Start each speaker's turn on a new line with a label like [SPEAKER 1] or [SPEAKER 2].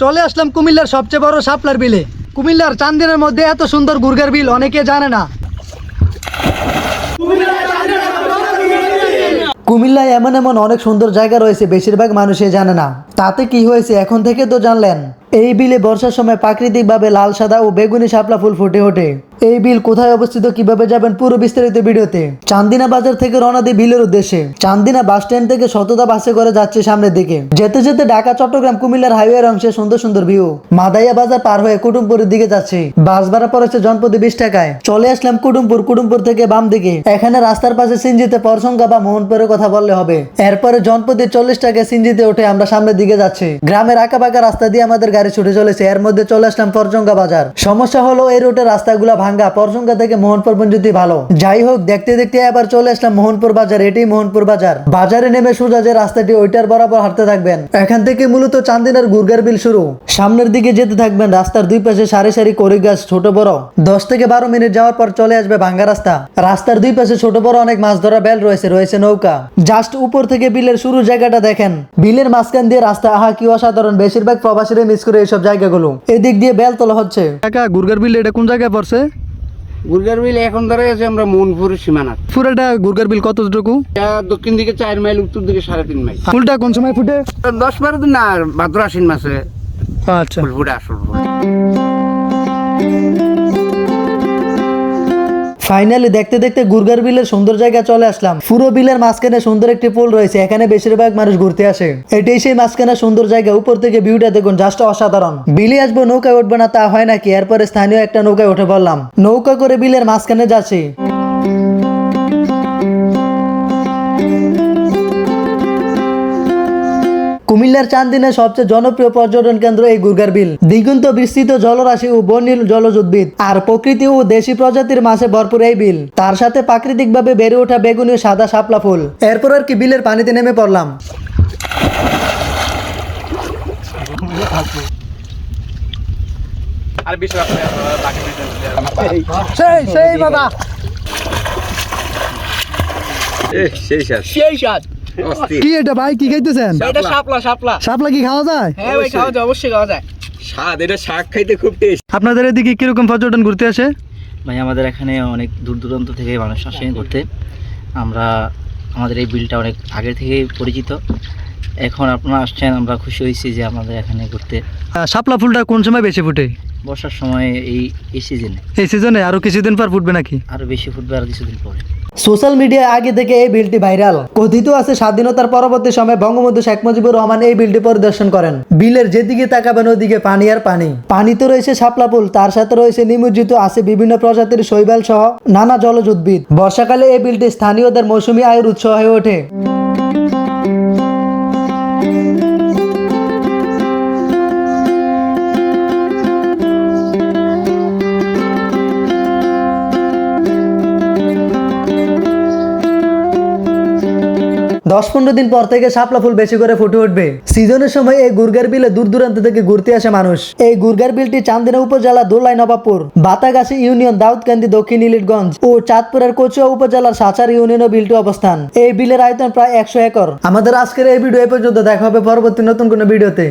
[SPEAKER 1] চলে আসলাম কুমিল্লার সবচেয়ে বড় সাপলার বিলে। কুমিল্লার চান্দিনের মধ্যে এত সুন্দর গুর্গার বিল অনেকে জানে না। কুমিল্লায় এমন এমন অনেক সুন্দর জায়গা রয়েছে, বেশিরভাগ মানুষই জানে না। তাতে কি হয়েছে এখন থেকে তো জানলেন। এই বিলে বর্ষার সময় প্রাকৃতিকভাবে লাল, সাদা ও বেগুনি শাপলা ফুল ফুটে ওঠে। এই বিল কোথায় অবস্থিত, কীভাবে যাবেন পুরো বিস্তারিত ভিডিওতে। চান্দিনা বাজার থেকে রওনা দিয়ে বিলের উদ্দেশ্যে। চান্দিনা বাস স্ট্যান্ড থেকে শততা বাসে করে যাচ্ছে সামনের দিকে। যেতে যেতে ঢাকা, চট্টগ্রাম, কুমিল্লার হাইওয়ের অংশে সুন্দর সুন্দর ভিউ। মাদাইয়া বাজার পার হয়ে কুটুমপুরের দিকে যাচ্ছে। বাস ভাড়া পড়েছে জনপদে বিশ টাকায়। চলে আসলাম কুটুমপুর কুটুমপুর থেকে বাম দিকে। এখানে রাস্তার পাশে সিঞ্জিতে পরসংখ্যা বা মোহনপুরের কথা বললে হবে। এরপরে জনপদে চল্লিশ টাকায় সিঞ্জিতে উঠে আমরা সামনের দিকে যাচ্ছি। গ্রামের আঁকা বাঁকা রাস্তা দিয়ে আমাদের গাড়ি ছুটে চলেছে। এর মধ্যে চলে আসলাম পরজঙ্গা বাজার। সমস্যা হলো এই রুটের রাস্তাগুলো ভাঙ্গা। পরজঙ্গা থেকে মোহনপুর পর্যন্ত ভালো। যাই হোক, দেখতে দেখতে এবার চলে আসলাম মোহনপুর বাজার। এটাই মোহনপুর বাজার। বাজারে নেমে সোজা যে রাস্তাটি, ওইটার বরাবর হাঁটতে থাকবেন। এখান থেকে মূলত চান্দিনার গুরগার বিল শুরু। সামনের দিকে যেতে থাকবেন রাস্তার দুই পাশে সারি সারি করি গাছ, ছোট বড়। দশ থেকে বারো মিনিট যাওয়ার পর চলে আসবে ভাঙ্গা রাস্তা। রাস্তার দুই পাশে ছোট বড় অনেক মাছ ধরা বেল রয়েছে রয়েছে নৌকা। জাস্ট উপর থেকে বিলের শুরু জায়গাটা দেখেন। বিলের মাঝখান দিয়ে রাস্তা আহা কি অসাধারণ। বেশিরভাগ প্রবাসীরা মিস করে এইসব জায়গাগুলো। এদিক দিয়ে বেল তোলা হচ্ছে। কাকা গুরগার বিল এটা কোন জায়গায় পড়ছে?
[SPEAKER 2] গুরগার বিল এখন ধরে আছে আমরা মনপুর সীমানা
[SPEAKER 1] পুরোটা গুরগার বিল কতটুকু?
[SPEAKER 2] দক্ষিণ দিকে চার মাইল উত্তর দিকে সাড়ে তিন মাইল।
[SPEAKER 1] ফুলটা কোন সময় ফুটে?
[SPEAKER 2] দশ বারো দিন না আর ভাদ্র আশ্বিন মাসে
[SPEAKER 1] আচ্ছা।
[SPEAKER 2] ফুল ফুটে আসল
[SPEAKER 1] ফাইনালি দেখতে দেখতে গুরগার বিলের সুন্দর জায়গা চলে আসলাম। পুরো বিলের মাঝখানে সুন্দর একটি পুল রয়েছে, এখানে বেশিরভাগ মানুষ ঘুরতে আসে। এটাই সেই মাঝখানে সুন্দর জায়গা, উপর থেকে ভিউটা দেখুন জাস্ট অসাধারণ। বিলে আসব, নৌকায় উঠবো না, তা হয় নাকি? এরপরে স্থানীয় একটা নৌকায় উঠে পড়লাম। নৌকা করে বিলের মাঝখানে যাচ্ছি। কুমিল্লার চান্দিনের সবচেয়ে জনপ্রিয় পর্যটন কেন্দ্র এই গুরগার বিল। দিগন্ত বিস্তৃত জলরাশি ও বর্ণিল জলজ উদ্ভিদ। আর প্রকৃতি ও দেশি প্রজাতির মাঝে ভরপুর এই বিল। তার সাথে প্রাকৃতিকভাবে বেড়ে ওঠা বেগুনি ও সাদা শাপলা ফুল। এরপর আর কি বিলের পানিতে নেমে পড়লাম। সেই সেই বাবা।
[SPEAKER 2] সেই
[SPEAKER 3] সেই স্বাদ
[SPEAKER 1] কি এটা ভাই কি খাইতেছেন?
[SPEAKER 3] এটা শাপলা শাপলা।
[SPEAKER 1] শাপলা কি খাওয়া যায়?
[SPEAKER 3] হ্যাঁ ভাই খাওয়া যায় অবশ্যই খাওয়া যায়।
[SPEAKER 2] স্বাদ এটা শাক খাইতে খুব টেস্ট
[SPEAKER 1] আপনাদের এদিকে কীরকম পর্যটন ঘুরতে আসে?
[SPEAKER 4] ভাই আমাদের এখানে অনেক দূর দূরান্ত থেকে মানুষ আসে ঘুরতে। আমরা আমাদের এই বিলটা অনেক আগে থেকেই পরিচিত। এখন আপনারা আসছেন আমরা খুশি হয়েছি যে আমাদের এখানে ঘুরতে।
[SPEAKER 1] শাপলা ফুলটা কোন সময় বেশি ফুটে?
[SPEAKER 4] বর্ষার সময় এই এই সিজনে
[SPEAKER 1] এই সিজনে আরও কিছুদিন পর ফুটবে নাকি?
[SPEAKER 4] আরও বেশি ফুটবে আর কিছুদিন পরে।
[SPEAKER 1] সোশ্যাল মিডিয়ায় আগে থেকে এই বিলটি ভাইরাল। কথিত আছে, স্বাধীনতার পরবর্তী সময় বঙ্গবন্ধু শেখ মুজিবুর রহমান এই বিলটি পরিদর্শন করেন। বিলের যেদিকে তাকাবেন ওদিকে পানি আর পানি। পানিতে রয়েছে শাপলা ফুল তার সাথে রয়েছে নিমজ্জিত, আছে বিভিন্ন প্রজাতির শৈবাল সহ নানা জলজ উদ্ভিদ। বর্ষাকালে এই বিলটি স্থানীয়দের মৌসুমী আয়ের উৎস হয়ে ওঠে। দশ পনেরো দিন পর থেকে শাপলা ফুল বেশি করে ফুটে উঠবে। সিজনের সময় এই গুরগার বিলে দূর দূরান্ত থেকে ঘুরতে আসে মানুষ। এই গুরগার বিলটি চান্দিনা উপজেলা দোলাই নবাবপুর, বাতাগাছি ইউনিয়ন দাউদকান্দি দক্ষিণ ইলিটগঞ্জ ও চাঁদপুরের কচুয়া উপজেলার সাচার ইউনিয়ন বিলটি অবস্থান। এই বিলের আয়তন প্রায় একশো একর। আমাদের আজকের এই ভিডিও এ পর্যন্ত। দেখা হবে পরবর্তী নতুন কোনো ভিডিওতে।